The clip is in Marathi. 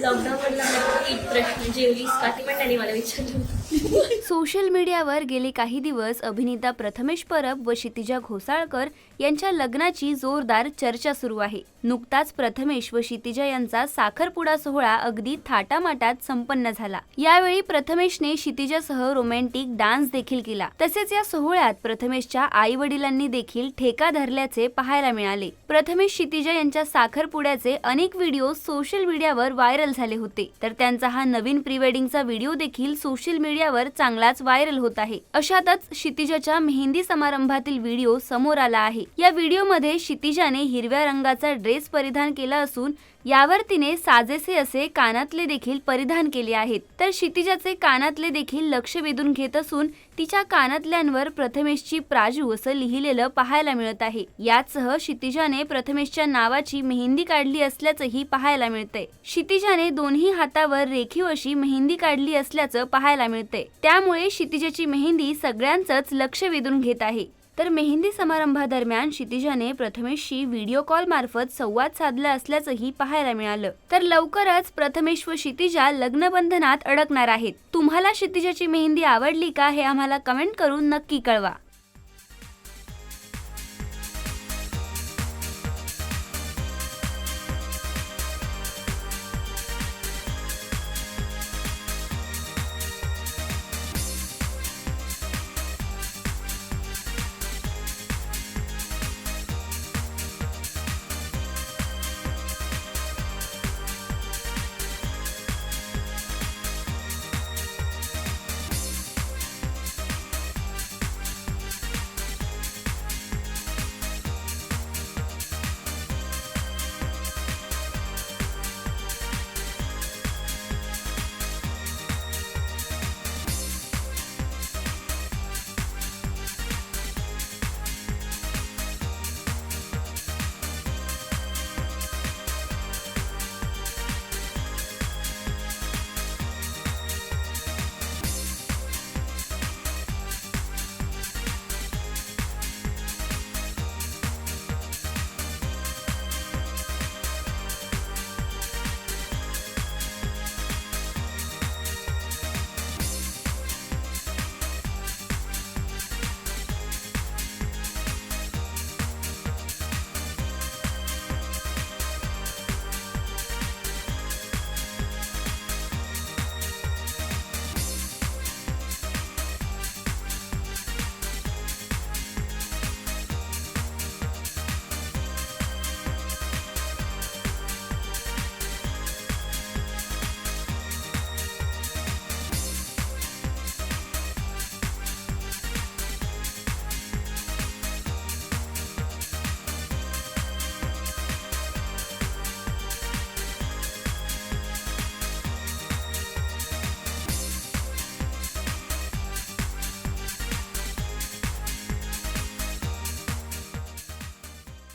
लॉकडाऊन मधला प्रश्न जेवलीस का ती पण त्यांनी मला विचारलं होतं. सोशल मीडियावर गेले काही दिवस अभिनेता प्रथमेश परब व क्षितिजा घोसाळकर यांच्या लग्नाची जोरदार चर्चा सुरू आहे. नुकताच प्रथमेश व क्षितिजा यांचा साखरपुडा सोहळा अगदी थाटामाटात संपन्न झाला. यावेळी प्रथमेशने क्षितिजासह रोमॅन्टिक डान्स देखील केला. तसेच या सोहळ्यात प्रथमेशच्या आई वडिलांनी देखील ठेका धरल्याचे पाहायला मिळाले. प्रथमेश क्षितिजा यांच्या साखरपुड्याचे अनेक व्हिडिओ सोशल मीडियावर व्हायरल झाले होते. तर त्यांचा हा नवीन प्री वेडिंगचा व्हिडिओ देखील सोशल मीडिया मीडियावर चांगलाच व्हायरल होत आहे. अशातच क्षितिजाच्या मेहंदी समारंभातील व्हिडिओ समोर आला आहे. या व्हिडिओमध्ये क्षितिजाने हिरव्या रंगाचा ड्रेस परिधान केला असून यावर तिने साजेसे असे कानातले देखील परिधान केले आहेत. तर क्षितिजाचे कानातले देखील लक्ष वेधून घेत असून तिच्या कानातल्यांवर प्रथमेशची प्राजू असं लिहिलेलं पाहायला मिळत आहे. याचसह क्षितिजाने प्रथमेशच्या नावाची मेहंदी काढली असल्याचंही पाहायला मिळतंय. क्षितिजाने दोन्ही हातावर रेखीव अशी मेहंदी काढली असल्याचं पाहायला मिळतंय. त्यामुळे क्षितिजाची मेहंदी सगळ्यांचंच लक्ष वेधून घेत आहे. तर मेहंदी समारंभादरम्यान क्षितिजाने प्रथमेशशी व्हिडिओ कॉल मार्फत संवाद साधला असल्याचंही पाहायला मिळालं. तर लवकरच प्रथमेश व क्षितिजा लग्नबंधनात अडकणार आहेत. तुम्हाला क्षितिजाची मेहंदी आवडली का हे आम्हाला कमेंट करून नक्की कळवा.